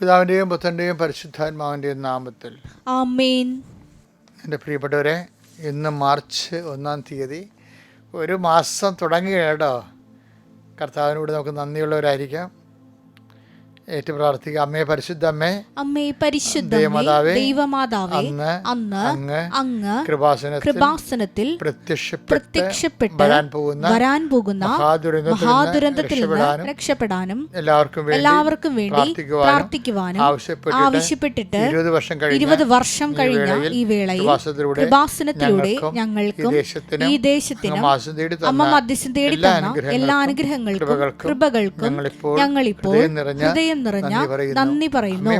പിതാവിന്റെയും പുത്രന്റെയും പരിശുദ്ധാത്മാവിന്റെയും നാമത്തിൽ. ആമേൻ. എന്റെ പ്രിയപ്പെട്ടവരെ ഇന്ന് മാർച്ച് ഒന്നാം തീയതി ഒരു മാസം തുടങ്ങുക കേട്ടോ. കർത്താവിനോട് നമുക്ക് നന്ദിയുള്ളവരായിരിക്കാം. ഏറ്റു പ്രാർത്ഥിക്കുക. അമ്മേ പരിശുദ്ധ അമ്മേ അമ്മേ പരിശുദ്ധ ദൈവമാതാവേ, അന്ന് അന്ന് അങ്ങ് കൃപാസനത്തിൽ പ്രത്യക്ഷപ്പെട്ട് വരാൻ പോകുന്ന വരാൻ പോകുന്ന മഹാദുരന്തത്തിൽ നിന്ന് രക്ഷപ്പെടാനും എല്ലാവർക്കും വേണ്ടി എല്ലാവർക്കും വേണ്ടി പ്രാർത്ഥിക്കുവാനും ആവശ്യപ്പെട്ടിട്ട് ഇരുപത് വർഷം കഴിഞ്ഞ ഇരുപത് വർഷം കഴിഞ്ഞ ഈ വേളയിൽ കൃപാസനത്തിലൂടെ ഞങ്ങൾക്കും ഈ ദേശത്തിനും അമ്മ മധ്യസ്ഥം തേടി തന്ന എല്ലാ അനുഗ്രഹങ്ങൾക്കും കൃപകൾക്കും ഞങ്ങളിപ്പോൾ ഹൃദയം ഹൃദയം നിറഞ്ഞ നന്ദി പറയുന്നു.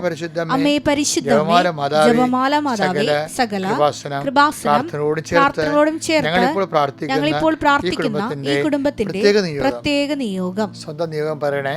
അമ്മേ പരിശുദ്ധ ജപമാല മാതാവേ, സകല കൃപാസനം, പ്രാർത്ഥനയോടും ചേർത്ത് ഞങ്ങളിപ്പോൾ പ്രാർത്ഥിക്കുന്ന ഈ കുടുംബത്തിന്റെ. പ്രത്യേക നിയോഗം സ്വന്തം നിയോഗം പറയണേ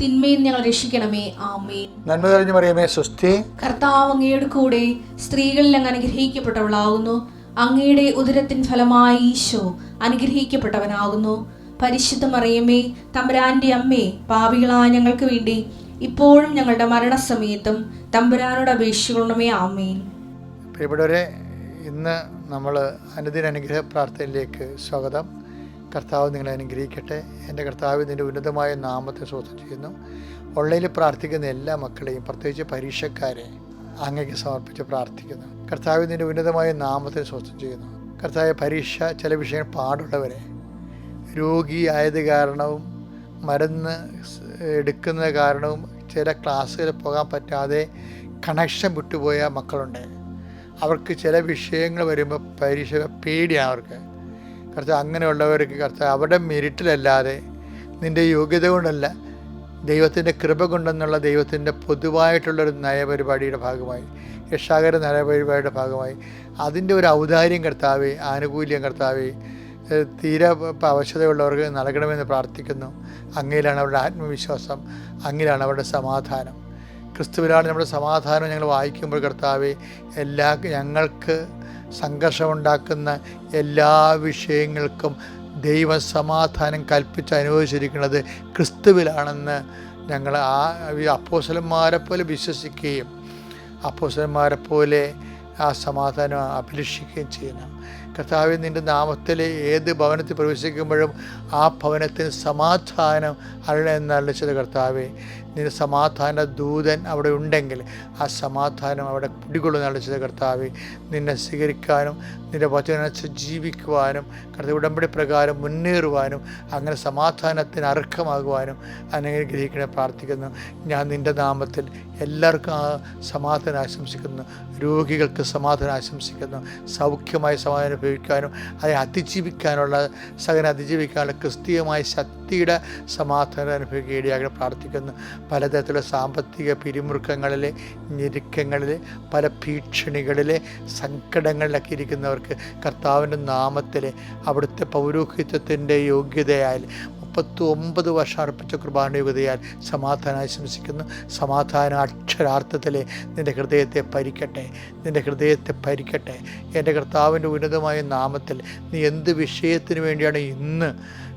തിന്മയിൽ ഞങ്ങൾ രക്ഷിക്കണമേ. ആമേ നന്മ തെളിഞ്ഞു മറിയമേ സ്വസ്തി. കർത്താവ് അങ്ങയുടെ കൂടെ സ്ത്രീകളിൽ അങ്ങ് അനുഗ്രഹിക്കപ്പെട്ടവളാകുന്നു. അങ്ങയുടെ ഉദരത്തിൻ ഫലമായി ഈശോ അനുഗ്രഹിക്കപ്പെട്ടവനാകുന്നു. പരിശുദ്ധ മറിയമേ തമ്പുരാന്റെ അമ്മേ പാപികളായ ഞങ്ങൾക്ക് വേണ്ടി ഇപ്പോഴും ഞങ്ങളുടെ മരണസമയത്തും തമ്പുരാനോട് അപേക്ഷിക്കണമേ. ആമേൻ. പ്രിയപ്പെട്ടവരെ ഇന്ന് നമ്മൾ അനുദിന അനുഗ്രഹ പ്രാർത്ഥനയിലേക്ക് സ്വാഗതം. കർത്താവ് നിങ്ങളെ അനുഗ്രഹിക്കട്ടെ. എന്റെ കർത്താവ് നിന്റെ ഉന്നതമായ നാമത്തെ സ്വന്തം ചെയ്യുന്നു. ഓൺലൈനിൽ പ്രാർത്ഥിക്കുന്ന എല്ലാ മക്കളെയും പ്രത്യേകിച്ച് പരീക്ഷക്കാരെ അങ്ങേക്ക് സമർപ്പിച്ച് പ്രാർത്ഥിക്കുന്നു. കർത്താവ് നിന്റെ ഉന്നതമായ നാമത്തെ സ്വന്തം ചെയ്യുന്നു. കർത്താവ് പരീക്ഷ ചില വിഷയങ്ങൾ പാടുള്ളവരെ രോഗിയായത് കാരണവും മരുന്ന് എടുക്കുന്നത് എടുക്കുന്ന കാരണവും ചില ക്ലാസ്സുകളിൽ പോകാൻ പറ്റാതെ കണക്ഷൻ വിട്ടുപോയ മക്കളുണ്ട്. അവർക്ക് ചില വിഷയങ്ങൾ വരുമ്പോൾ പരീക്ഷ പേടിയാണ് അവർക്ക്. കർത്താവ് അങ്ങനെയുള്ളവർക്ക് കർത്താവ് അവരുടെ മെരിറ്റിലല്ലാതെ നിന്റെ യോഗ്യത കൊണ്ടല്ല ദൈവത്തിന്റെ കൃപ കൊണ്ടെന്നുള്ള ദൈവത്തിന്റെ പൊതുവായിട്ടുള്ളൊരു നയപരിപാടിയുടെ ഭാഗമായി രക്ഷാകര നയപരിപാടിയുടെ ഭാഗമായി അതിന്റെ ഒരു ഔദാര്യം കർത്താവേ ആനുകൂല്യം കർത്താവേ തീരെ അവശതയുള്ളവർക്ക് നൽകണമെന്ന് പ്രാർത്ഥിക്കുന്നു. അങ്ങയിലാണ് അവരുടെ ആത്മവിശ്വാസം അങ്ങിലാണ് അവരുടെ സമാധാനം. ക്രിസ്തുവിലാണ് നമ്മുടെ സമാധാനം ഞങ്ങൾ വായിക്കുമ്പോൾ കർത്താവെ എല്ലാ ഞങ്ങൾക്ക് സംഘർഷമുണ്ടാക്കുന്ന എല്ലാ വിഷയങ്ങൾക്കും ദൈവ സമാധാനം കൽപ്പിച്ച് അനുഭവിച്ചിരിക്കുന്നത് ക്രിസ്തുവിലാണെന്ന് ഞങ്ങൾ ആ അപ്പോസലന്മാരെ പോലെ വിശ്വസിക്കുകയും അപ്പോസലന്മാരെ പോലെ ആ സമാധാനം അഭിലഷിക്കുകയും ചെയ്യുന്നു. കർത്താവ് നിന്റെ നാമത്തിൽ ഏത് ഭവനത്തിൽ പ്രവേശിക്കുമ്പോഴും ആ ഭവനത്തിന് സമാധാനം അരുള ചില കർത്താവെ നിന്റെ സമാധാന ദൂതൻ അവിടെ ഉണ്ടെങ്കിൽ ആ സമാധാനം അവിടെ കുടികൊള്ളുന്ന ചെയ്ത കർത്താവെ നിന്നെ സ്വീകരിക്കാനും നിന്റെ വചനച്ച് ജീവിക്കുവാനും കർത്താവ് ഉടമ്പടി പ്രകാരം മുന്നേറുവാനും അങ്ങനെ സമാധാനത്തിന് അർഹമാകുവാനും അനുഗ്രഹിക്കണേ പ്രാർത്ഥിക്കുന്നു. ഞാൻ നിന്റെ നാമത്തിൽ എല്ലാവർക്കും ആ സമാധാനം ആശംസിക്കുന്നു. രോഗികൾക്ക് സമാധാനം ആശംസിക്കുന്നു. സൗഖ്യമായ സമാധാനം ഉപയോഗിക്കാനും അതിനെ അതിജീവിക്കാനുള്ള സകല അതിജീവിക്കാനുള്ള ക്രിസ്തീയമായ ശക്തിയുടെ സമാധാനം അനുഭവിക്കുക ഇടയാകെ പ്രാർത്ഥിക്കുന്നു. പലതരത്തിലുള്ള സാമ്പത്തിക പിരിമുറുക്കങ്ങളിൽ ഞെരുക്കങ്ങളിൽ പല ഭീഷണികളിലെ സങ്കടങ്ങളിലൊക്കെ ഇരിക്കുന്നവർക്ക് കർത്താവിന്റെ നാമത്തിൽ അവിടുത്തെ പൗരോഹിത്യത്തിന്റെ യോഗ്യതയാൽ മുപ്പത്തി ഒമ്പത് വർഷം അർപ്പിച്ച കൃപാനുയോഗതയാൽ സമാധാനം ആശംസിക്കുന്നു. സമാധാനം അക്ഷരാർത്ഥത്തിൽ നിന്റെ ഹൃദയത്തെ പരിക്കട്ടെ നിന്റെ ഹൃദയത്തെ പരിക്കട്ടെ എന്റെ കർത്താവിന്റെ ഉന്നതമായ നാമത്തിൽ നീ എന്ത് വിഷയത്തിന് വേണ്ടിയാണ് ഇന്ന്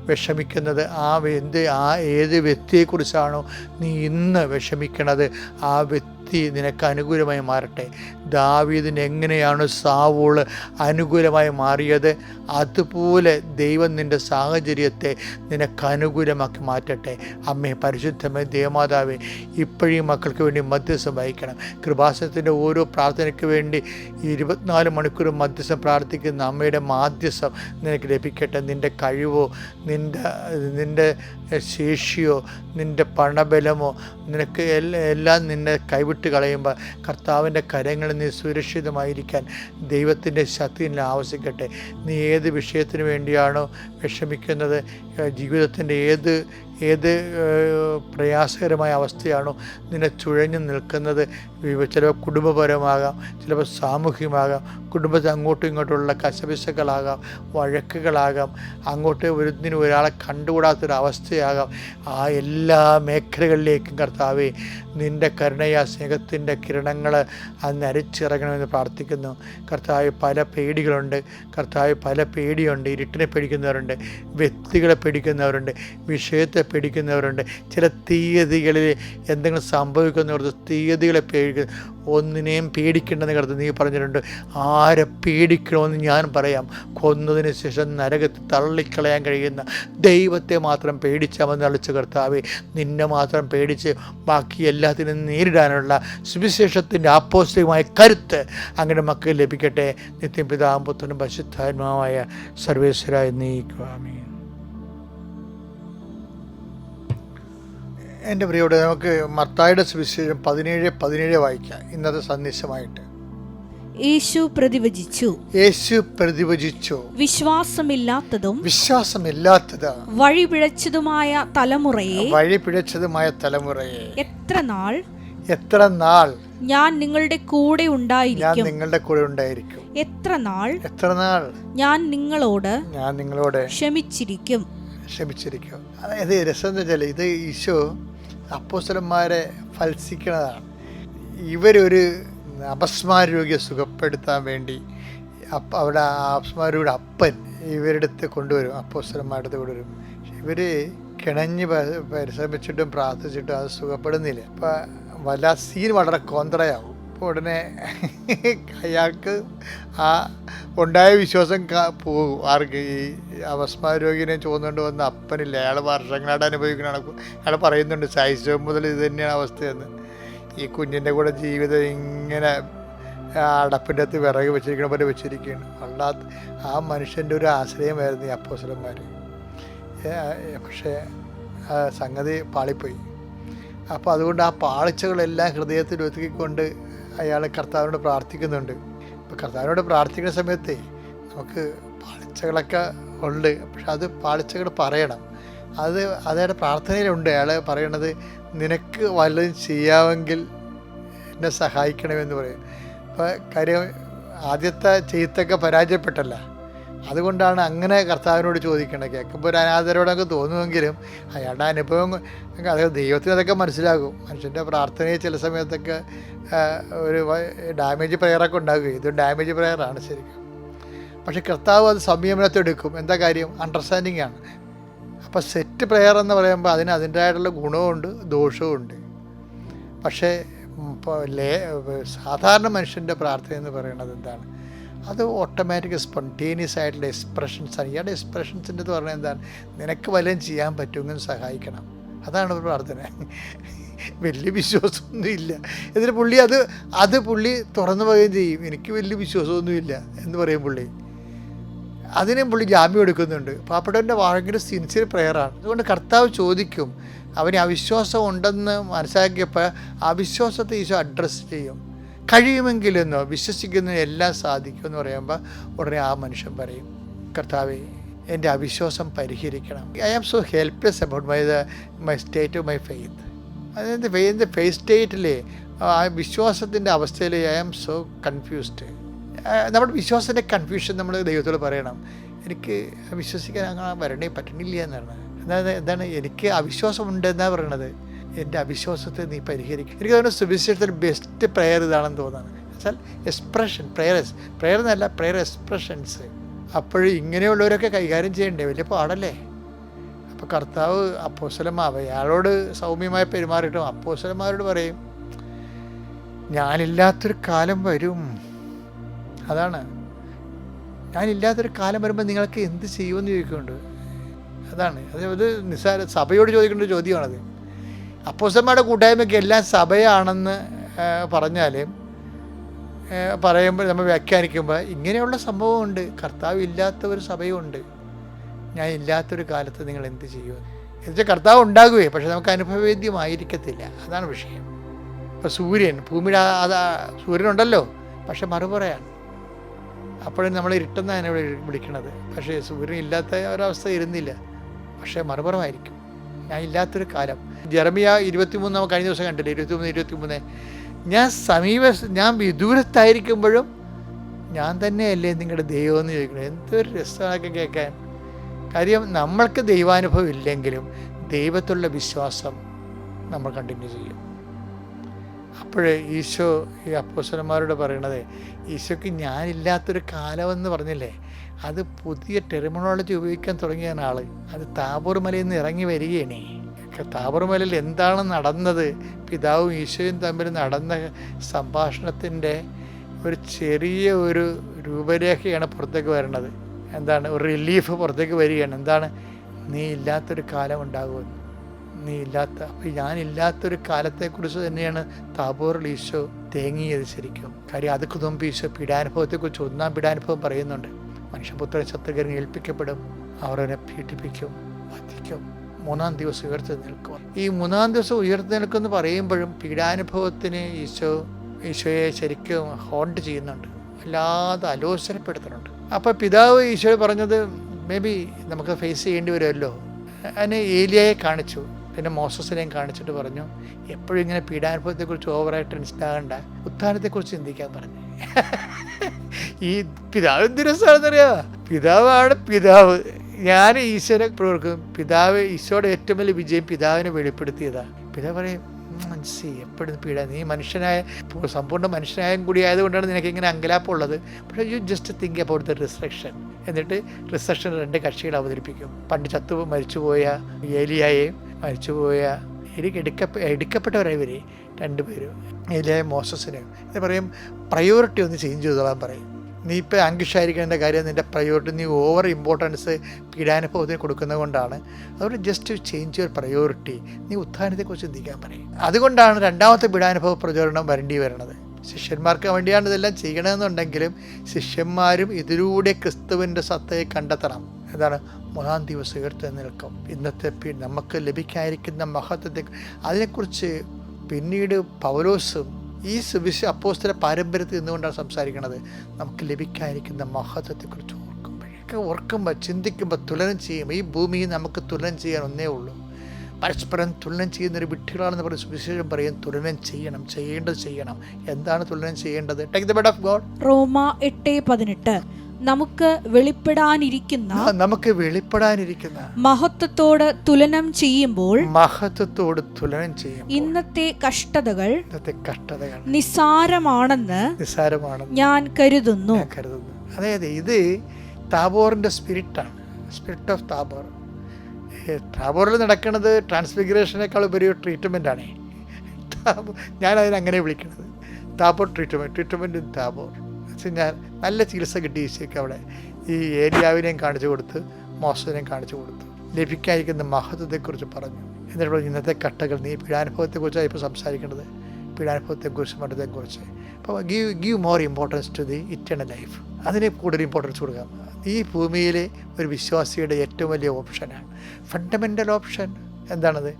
വിഷമിക്കുന്നത്. ആ എന്ത് ആ ഏത് വ്യക്തിയെക്കുറിച്ചാണോ നീ ഇന്ന് വിഷമിക്കണത്? ആ വ്യക്തി നിനക്ക് അനുകൂലമായി മാറട്ടെ. ദാവീദിന് എങ്ങനെയാണ് സാവൂൾ അനുകൂലമായി മാറിയത്? അതുപോലെ ദൈവം നിന്റെ സാഹചര്യത്തെ നിനക്ക് അനുകൂലമാക്കി മാറ്റട്ടെ. അമ്മേ പരിശുദ്ധമേ ദേവമാതാവേ ഇപ്പോഴും മക്കൾക്ക് വേണ്ടി മധ്യസ്ഥം വഹിക്കണം. കൃപാസനത്തിന്റെ ഓരോ പ്രാർത്ഥനയ്ക്ക് വേണ്ടി ഇരുപത്തിനാല് മണിക്കൂർ മധ്യസ്ഥം പ്രാർത്ഥിക്കുന്ന അമ്മയുടെ മാധ്യസ്ഥം നിനക്ക് ലഭിക്കട്ടെ. നിന്റെ കഴിവോ നിന്റെ നിന്റെ ശേഷിയോ നിന്റെ പണബലമോ നിനക്ക് എല്ലാം നിന്നെ കൈവിട്ട് കളയുമ്പോൾ കർത്താവിന്റെ കരങ്ങളിൽ നീ സുരക്ഷിതമായിരിക്കാൻ ദൈവത്തിന്റെ ശക്തി നിന്നെ ആവശ്യിക്കട്ടെ നീ ഏത് വിഷയത്തിന് വേണ്ടിയാണോ വിഷമിക്കുന്നത്? ജീവിതത്തിന്റെ ഏത് ഏത് പ്രയാസകരമായ അവസ്ഥയാണോ നിന്നെ ചുഴഞ്ഞു നിൽക്കുന്നത്? ചിലപ്പോൾ കുടുംബപരമാകാം ചിലപ്പോൾ സാമൂഹികമാകാം കുടുംബത്തിൽ അങ്ങോട്ടും ഇങ്ങോട്ടുള്ള കശപിശകളാകാം വഴക്കുകളാകാം അങ്ങോട്ട് ഒരുത്തിനും ഒരാളെ കണ്ടുകൂടാത്തൊരവസ്ഥയാകാം. ആ എല്ലാ മേഖലകളിലേക്കും കർത്താവേ നിന്റെ കരുണയാ സ്നേഹത്തിന്റെ കിരണങ്ങൾ അന്ന് അരിച്ചിറങ്ങണമെന്ന് പ്രാർത്ഥിക്കുന്നു. കർത്താവ് പല പേടികളുണ്ട്. കർത്താവ് പല പേടിയുണ്ട്. ഇരുട്ടിനെ പേടിക്കുന്നവരുണ്ട്. വ്യക്തികളെ പേടിക്കുന്നവരുണ്ട്. വിഷയത്തെ പേടിക്കുന്നവരുണ്ട്. ചില തീയതികളിൽ എന്തെങ്കിലും സംഭവിക്കുന്നവർക്ക് തീയതികളെ പേടിക്കുന്ന ഒന്നിനെയും പേടിക്കേണ്ടെന്ന് കരുത് നീ പറഞ്ഞിട്ടുണ്ട്. ആരെ പേടിക്കണമെന്ന് ഞാൻ പറയാം. കൊന്നതിന് ശേഷം നരകത്തിൽ തള്ളിക്കളയാൻ കഴിയുന്ന ദൈവത്തെ മാത്രം പേടിച്ചാൽ മതി കർത്താവെ. നിന്നെ മാത്രം പേടിച്ച് ബാക്കി എല്ലാത്തിനും നേരിടാനുള്ള സുവിശേഷത്തിന്റെ ആപ്പോസ്തികമായ കരുത്ത് അങ്ങനെ മക്കൾ ലഭിക്കട്ടെ. നിത്യം പിതാമ്പുത്തനും പശുദ്ധാത്മാവായ സർവേശ്വരായി നീക്കുവാമേ എന്റെ പ്രിയോടെ നമുക്ക് മത്തായുടെ സുവിശേഷം പതിനേഴ് പതിനേഴ് വായിക്കാം. ഇന്നത്തെ സന്ദേശമായിട്ട്. യേശു പ്രതിവചിച്ചു. യേശു പ്രതിവചിച്ചു. വിശ്വാസമില്ലാത്തതും വിശ്വാസമില്ലാത്തത്. വഴിപിഴച്ചതുമായ തലമുറയെ വഴിപിഴച്ചതുമായ തലമുറയെ. എത്ര നാൾ എത്ര നാൾ ഞാൻ നിങ്ങളുടെ കൂടെ ഉണ്ടായിരിക്കും? ഞാൻ നിങ്ങളുടെ കൂടെ ഉണ്ടായിരിക്കും. എത്ര നാൾ എത്ര നാൾ ഞാൻ നിങ്ങളോട് ഞാൻ നിങ്ങളോട് ക്ഷമിച്ചിരിക്കും? ക്ഷമിച്ചിരിക്കും. അതായത് രസം എന്ന് വെച്ചാൽ ഇത് ഈശോ അപ്പോസ്തലന്മാരെ ഫത്സിക്കുന്നതാണ് ഇവരൊരു അപസ്മാര രോഗിയെ സുഖപ്പെടുത്താൻ വേണ്ടി അപ്പ അവിടെ ആ അപസ്മാരയുടെ അപ്പൻ ഇവരുടെ അടുത്ത് കൊണ്ടുവരും അപ്പോസ്തലന്മാരുടെ അടുത്ത് കൊണ്ടുവരും. ഇവർ കിണഞ്ഞ് പരിശ്രമിച്ചിട്ടും പ്രാർത്ഥിച്ചിട്ടും അത് സുഖപ്പെടുന്നില്ല. അപ്പം വല്ല സീൻ വളരെ കോന്ത്രയാവും ഉടനെ അയാൾക്ക് ആ ഉണ്ടായ വിശ്വാസം പോകും. ആർക്ക് ഈ അവസ്മാരോഗിനെ രോഗിനെ ചോദിച്ചുകൊണ്ട് വന്ന അപ്പനില്ല? അയാൾ വർഷങ്ങളായിട്ട് അനുഭവിക്കണ അയാൾ പറയുന്നുണ്ട് ശൈശവം മുതൽ ഇത് തന്നെയാണ് അവസ്ഥയെന്ന്. ഈ കുഞ്ഞിന്റെ കൂടെ ജീവിതം ഇങ്ങനെ അടപ്പിന്റെ അകത്ത് വിറക് വെച്ചിരിക്കണ പോലെ വെച്ചിരിക്കുകയാണ്. വല്ലാത്ത ആ മനുഷ്യന്റെ ഒരു ആശ്രയമായിരുന്നു ഈ അപ്പോസലന്മാർ പക്ഷേ സംഗതി പാളിപ്പോയി. അപ്പോൾ അതുകൊണ്ട് ആ പാളിച്ചകളെല്ലാം ഹൃദയത്തിൽ ഒതുക്കിക്കൊണ്ട് അയാൾ കർത്താവിനോട് പ്രാർത്ഥിക്കുന്നുണ്ട്. ഇപ്പോൾ കർത്താവിനോട് പ്രാർത്ഥിക്കുന്ന സമയത്തെ നമുക്ക് പാളിച്ചകളൊക്കെ ഉണ്ട്. പക്ഷെ അത് പാളിച്ചകൾ പറയണം. അത് അതായത് പ്രാർത്ഥനയിലുണ്ട്. അയാൾ പറയണത് നിനക്ക് വല്ലതും ചെയ്യാമെങ്കിൽ എന്നെ സഹായിക്കണമെന്ന് പറയും. അപ്പോൾ കാര്യം ആദ്യത്തെ ചെയ്ത്തൊക്കെ പരാജയപ്പെട്ടല്ല. അതുകൊണ്ടാണ് അങ്ങനെ കർത്താവിനോട് ചോദിക്കേണ്ടത്. കേൾക്കുമ്പോൾ ഒരു അനാദരോടൊക്കെ തോന്നുമെങ്കിലും അയാളുടെ അനുഭവം അതായത് ദൈവത്തിന് അതൊക്കെ മനസ്സിലാകും. മനുഷ്യന്റെ പ്രാർത്ഥനയെ ചില സമയത്തൊക്കെ ഒരു ഡാമേജ് പ്രെയറൊക്കെ ഉണ്ടാകുകയും ഇത് ഡാമേജ് പ്രെയറാണ് ശരിക്കും. പക്ഷേ കർത്താവ് അത് സംയമനത്തെടുക്കും എന്താ കാര്യം? അണ്ടർസ്റ്റാൻഡിങ് ആണ്. അപ്പോൾ സെറ്റ് പ്രെയർ എന്ന് പറയുമ്പോൾ അതിന് അതിന്റെതായിട്ടുള്ള ഗുണവുമുണ്ട് ദോഷവുമുണ്ട്. പക്ഷേ ലേ സാധാരണ മനുഷ്യന്റെ പ്രാർത്ഥന എന്ന് പറയുന്നത് എന്താണ്? അത് ഓട്ടോമാറ്റിക് സ്പോണ്ടേനിയസ് ആയിട്ടുള്ള എക്സ്പ്രഷൻസ് ആണ്. ഇയാളുടെ എക്സ്പ്രഷൻസിന്റെ എന്ന് പറഞ്ഞാൽ എന്താണ്? നിനക്ക് വല്ലതും ചെയ്യാൻ പറ്റുമെങ്കിൽ സഹായിക്കണം. അതാണ് ഒരു പ്രാർത്ഥന. വലിയ വിശ്വാസമൊന്നും ഇല്ല. എന്നിട്ട് പുള്ളി അത് അത് പുള്ളി തുറന്നു പറയുകയും ചെയ്യും. എനിക്ക് വലിയ വിശ്വാസമൊന്നുമില്ല എന്ന് പറയും പുള്ളി. അതിനും പുള്ളി ജാമ്യം എടുക്കുന്നുണ്ട്. പാപ്പട്ടവന്റെ ഭയങ്കര സിൻസിയർ പ്രെയറാണ് അതുകൊണ്ട് കർത്താവ് ചോദിക്കും അവന് അവിശ്വാസം ഉണ്ടെന്ന് മനസ്സിലാക്കിയപ്പോൾ അവിശ്വാസത്തെ ഈശോ അഡ്രസ്സ് ചെയ്യും. കഴിയുമെങ്കിലെന്നോ വിശ്വസിക്കുന്ന എല്ലാം സാധിക്കും എന്ന് പറയുമ്പോൾ ഉടനെ ആ മനുഷ്യൻ പറയും കർത്താവേ എന്റെ അവിശ്വാസം പരിഹരിക്കണം. I am so helpless about my the my state of my faith അതായത് എന്റെ ഫെയ്ത്ത് സ്റ്റേറ്റിലെ ആ വിശ്വാസത്തിന്റെ അവസ്ഥയിൽ ഐ ആം സോ കൺഫ്യൂസ്ഡ് നമ്മുടെ വിശ്വാസത്തിന്റെ കൺഫ്യൂഷൻ നമ്മൾ ദൈവത്തോട് പറയണം. എനിക്ക് വിശ്വസിക്കാൻ അങ്ങനെ വരണേ പറ്റണില്ല എന്നാണ്. എന്താണ് എന്താണ് എനിക്ക് അവിശ്വാസം ഉണ്ട് എന്നാണ് പറയണത്? എന്റെ അവിശ്വാസത്തെ നീ പരിഹരിക്കും. എനിക്ക് തോന്നുന്നു സുവിശേഷത്തിൽ ബെസ്റ്റ് പ്രെയർ ഇതാണെന്ന് തോന്നുന്നത് വെച്ചാൽ എക്സ്പ്രഷൻ പ്രേയേഴ്സ് പ്രെയർ എന്നല്ല പ്രെയർ എക്സ്പ്രഷൻസ് അപ്പോഴും ഇങ്ങനെയുള്ളവരൊക്കെ കൈകാര്യം ചെയ്യണ്ടേ? വലിയ പാടല്ലേ? അപ്പോൾ കർത്താവ് അപ്പോസലമാവ് അയാളോട് സൗമ്യമായി പെരുമാറിയിട്ടും അപ്പോസലന്മാരോട് പറയും ഞാനില്ലാത്തൊരു കാലം വരും. അതാണ്. ഞാനില്ലാത്തൊരു കാലം വരുമ്പോൾ നിങ്ങൾക്ക് എന്ത് ചെയ്യുമെന്ന് ചോദിക്കുന്നുണ്ട്? അതാണ്. അത് നിസ്സാര സഭയോട് ചോദിക്കേണ്ട ഒരു ചോദ്യമാണത്. അപ്പോസന്മാരുടെ കൂട്ടായ്മയ്ക്ക് എല്ലാം സഭയാണെന്ന് പറഞ്ഞാൽ പറയുമ്പോൾ നമ്മൾ വ്യാഖ്യാനിക്കുമ്പോൾ ഇങ്ങനെയുള്ള സംഭവമുണ്ട്. കർത്താവ് ഇല്ലാത്ത ഒരു സഭയുണ്ട്. ഞാൻ ഇല്ലാത്തൊരു കാലത്ത് നിങ്ങൾ എന്ത് ചെയ്യുമെന്ന് എന്നുവെച്ചാൽ കർത്താവ് ഉണ്ടാകുകയെ പക്ഷെ നമുക്ക് അനുഭവവേദ്യമായിരിക്കത്തില്ല. അതാണ് വിഷയം. ഇപ്പോൾ സൂര്യൻ ഭൂമിയുടെ അതാ സൂര്യനുണ്ടല്ലോ പക്ഷെ മറുപറയാണ്. അപ്പോഴും നമ്മൾ ഇരുട്ടെന്ന് അതിനെ വിളിക്കണത്. പക്ഷേ സൂര്യൻ ഇല്ലാത്ത ഒരവസ്ഥ ഇരുന്നില്ല പക്ഷേ മറുപുറമായിരിക്കും. ഞാൻ ഇല്ലാത്തൊരു കാലം. ജെറമിയ ഇരുപത്തിമൂന്ന് നമ്മൾ കഴിഞ്ഞ ദിവസം കണ്ടില്ലേ? ഇരുപത്തിമൂന്ന് ഇരുപത്തിമൂന്ന്. ഞാൻ സമീപ ഞാൻ വിദൂരത്തായിരിക്കുമ്പോഴും ഞാൻ തന്നെയല്ലേ നിങ്ങളുടെ ദൈവം എന്ന് ചോദിക്കുന്നത് എന്തൊരു രസമൊക്കെ കേൾക്കാൻ. കാര്യം നമ്മൾക്ക് ദൈവാനുഭവം ഇല്ലെങ്കിലും ദൈവത്തുള്ള വിശ്വാസം നമ്മൾ കണ്ടിന്യൂ ചെയ്യും. അപ്പോഴേ ഈശോ ഈ അപ്പോസന്മാരോട് പറയണത് ഈശോയ്ക്ക് ഞാനില്ലാത്തൊരു കാലമെന്ന് പറഞ്ഞില്ലേ? അത് പുതിയ ടെർമിനോളജി ഉപയോഗിക്കാൻ തുടങ്ങിയാണ് ആൾ. അത് താപൂർമലയിൽ നിന്ന് ഇറങ്ങി വരികയാണ്. താപൂർമലയിൽ എന്താണ് നടന്നത്? പിതാവും ഈശോയും തമ്മിൽ നടന്ന സംഭാഷണത്തിന്റെ ഒരു ചെറിയ ഒരു രൂപരേഖയാണ് പുറത്തേക്ക് വരുന്നത് എന്താണ്? ഒരു റിലീഫ് പുറത്തേക്ക് വരികയാണ്. എന്താണ്? നീ ഇല്ലാത്തൊരു കാലം ഉണ്ടാകുമെന്ന് നീ ഇല്ലാത്ത അപ്പം ഞാനില്ലാത്തൊരു കാലത്തെക്കുറിച്ച് തന്നെയാണ് താബോറിൽ ഈശോ തേങ്ങിയത് ശരിക്കും. കാര്യം അതുക്ക് തുമ്പ് ഈശോ പീഡാനുഭവത്തെക്കുറിച്ച് ഒന്നാം പീഡാനുഭവം പറയുന്നുണ്ട്. മനുഷ്യപുത്രൻ ശത്രുകരൻ ഏൽപ്പിക്കപ്പെടും. അവർ അവനെ പീഡിപ്പിക്കും വധിക്കും. മൂന്നാം ദിവസം ഉയർത്തി നിൽക്കും. ഈ മൂന്നാം ദിവസം ഉയർത്തി നിൽക്കുമെന്ന് പറയുമ്പോഴും പീഡാനുഭവത്തിന് ഈശോ ഈശോയെ ശരിക്കും ഹോണ്ട് ചെയ്യുന്നുണ്ട്. അല്ലാതെ ആലോചനപ്പെടുത്തുന്നുണ്ട് അപ്പോൾ പിതാവ് ഈശോ പറഞ്ഞത് മേ ബി നമുക്ക് ഫേസ് ചെയ്യേണ്ടി വരുമല്ലോ. അതിന് ഏലിയയെ കാണിച്ചു. പിന്നെ മോസസിനെയും കാണിച്ചിട്ട് പറഞ്ഞു എപ്പോഴും ഇങ്ങനെ പീഡാനുഭവത്തെക്കുറിച്ച് ഓവറായിട്ട് ടെൻഷൻ ആകണ്ട. ഉത്ഥാനത്തെക്കുറിച്ച് ചിന്തിക്കാൻ പറഞ്ഞു. ഈ പിതാവ് എന്തിനറിയാ പിതാവാണ് പിതാവ്. ഞാൻ ഈശോനെ പ്രവർക്കും പിതാവ് ഈശോയുടെ ഏറ്റവും വലിയ വിജയം പിതാവിനെ വെളിപ്പെടുത്തിയതാ. പിതാവ് പറയും മനസ്സി എപ്പോഴും പീഡ. നീ മനുഷ്യനായ സമ്പൂർണ മനുഷ്യനായും കൂടി ആയതുകൊണ്ടാണ് നിനക്ക് ഇങ്ങനെ അങ്കലാപ്പുള്ളത് പക്ഷേ you just think about the resurrection എന്നിട്ട് റിസക്ഷൻ രണ്ട് കക്ഷികൾ അവതരിപ്പിക്കും. പണ്ട് ചത്തു മരിച്ചുപോയ ഏലിയായെയും മരിച്ചുപോയ എനിക്ക് എടുക്ക എടുക്കപ്പെട്ടവരായി രണ്ടുപേരും. ഇതിലെ മോസസിനെയും ഇത് പറയും പ്രയോറിറ്റി ഒന്ന് ചേഞ്ച് ചെയ്തോളാൻ പറയും. നീ ഇപ്പോൾ അങ്കുഷായിരിക്കേണ്ട കാര്യം നിന്റെ പ്രയോറിറ്റി നീ ഓവർ ഇമ്പോർട്ടൻസ് പീഡാനുഭവത്തിന് കൊടുക്കുന്നത് കൊണ്ടാണ്. അതുകൊണ്ട് ജസ്റ്റ് ചേഞ്ച് യുവർ പ്രയോറിറ്റി നീ ഉത്ഥാനത്തെക്കുറിച്ച് ചിന്തിക്കാൻ പറയും. അതുകൊണ്ടാണ് രണ്ടാമത്തെ പീഡാനുഭവ പ്രചോദനം വരേണ്ടി വരുന്നത്. ശിഷ്യന്മാർക്ക് വേണ്ടിയാണ് ഇതെല്ലാം ചെയ്യണമെന്നുണ്ടെങ്കിലും ശിഷ്യന്മാരും ഇതിലൂടെ ക്രിസ്തുവിന്റെ സത്തയെ കണ്ടെത്തണം. എന്താണ് മൂന്നാം ദിവസം ഉയർത്തി നിൽക്കും. ഇന്നത്തെ നമുക്ക് ലഭിക്കാതിരിക്കുന്ന മഹത്വത്തെ അതിനെക്കുറിച്ച് പിന്നീട് പൗലോസും ഈ സുവിശ അപ്പോസ്തല പാരമ്പര്യത്തിൽ നിന്നുകൊണ്ടാണ് സംസാരിക്കുന്നത്. നമുക്ക് ലഭിക്കാതിരിക്കുന്ന മഹത്വത്തെക്കുറിച്ച് ഓർക്കുമ്പോഴേക്ക് ഓർക്കുമ്പോൾ ചിന്തിക്കുമ്പോൾ തുലനം ചെയ്യും. ഈ ഭൂമിയിൽ നമുക്ക് തുലനം ചെയ്യാൻ ഒന്നേ ഉള്ളൂ. പരസ്പരം തുലനം ചെയ്യുന്നൊരു വിട്ടുകളാണെന്ന് പറയും സുവിശേഷം പറയും തുലനം ചെയ്യണം ചെയ്യേണ്ടത് ചെയ്യണം. എന്താണ് തുലനം ചെയ്യേണ്ടത്? Take the bed of God റോമ എട്ട് പതിനെട്ട്. നമുക്ക് വെളിപ്പെടാനിരിക്കുന്ന നമുക്ക് വെളിപ്പെടാനിരിക്കുന്ന മഹത്വത്തോട് തുലനം ചെയ്യുമ്പോൾ മഹത്വത്തോട് തുലനം ചെയ്യും ഇന്നത്തെ കഷ്ടതകൾ ഇന്നത്തെ കഷ്ടതകൾ നിസ്സാരമാണെന്ന് നിസ്സാരമാണെന്ന് ഞാൻ കരുതുന്നു. കരുതുന്നു. അതായത് ഇത് താബോറിന്റെ സ്പിരിറ്റാണ്. സ്പിരിറ്റ് ഓഫ് താബോർ താബോറിൽ നടക്കുന്നത് ട്രാൻസ്ഫിഗറേഷനേക്കാൾ ഉപരി ട്രീറ്റ്മെന്റ് ആണ്. ഞാൻ അതിനെ അങ്ങനെ വിളിക്കുന്നത് Tabor treatment treatment in Tabor വെച്ച് ഞാൻ നല്ല ചികിത്സ കിട്ടി ഈശോയ്ക്ക് അവിടെ ഈ ഏരിയാവിനെയും കാണിച്ചു കൊടുത്ത് മോശത്തിനെയും കാണിച്ചു കൊടുത്തു. ലഭിക്കാതിരിക്കുന്ന മഹത്വത്തെക്കുറിച്ച് പറഞ്ഞു. എന്നിട്ട് ഇന്നത്തെ കട്ടകൾ നീ പീഡാനുഭവത്തെക്കുറിച്ചാണ് ഇപ്പോൾ സംസാരിക്കേണ്ടത്. പീഡാനുഭവത്തെക്കുറിച്ച് മരണത്തെക്കുറിച്ച് അപ്പോൾ give give more importance to the eternal life അതിനെ കൂടുതൽ ഇമ്പോർട്ടൻസ് കൊടുക്കാം. ഈ ഭൂമിയിലെ ഒരു വിശ്വാസിയുടെ ഏറ്റവും വലിയ ഓപ്ഷനാണ് ഫണ്ടമെന്റൽ ഓപ്ഷൻ എന്താണത്?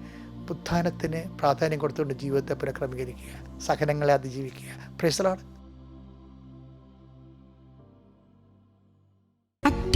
ഉത്ഥാനത്തിന് പ്രാധാന്യം കൊടുത്തുകൊണ്ട് ജീവിതത്തെ പുനഃക്രമീകരിക്കുക. സഹനങ്ങളെ അതിജീവിക്കുക. പ്രൈസലാണ്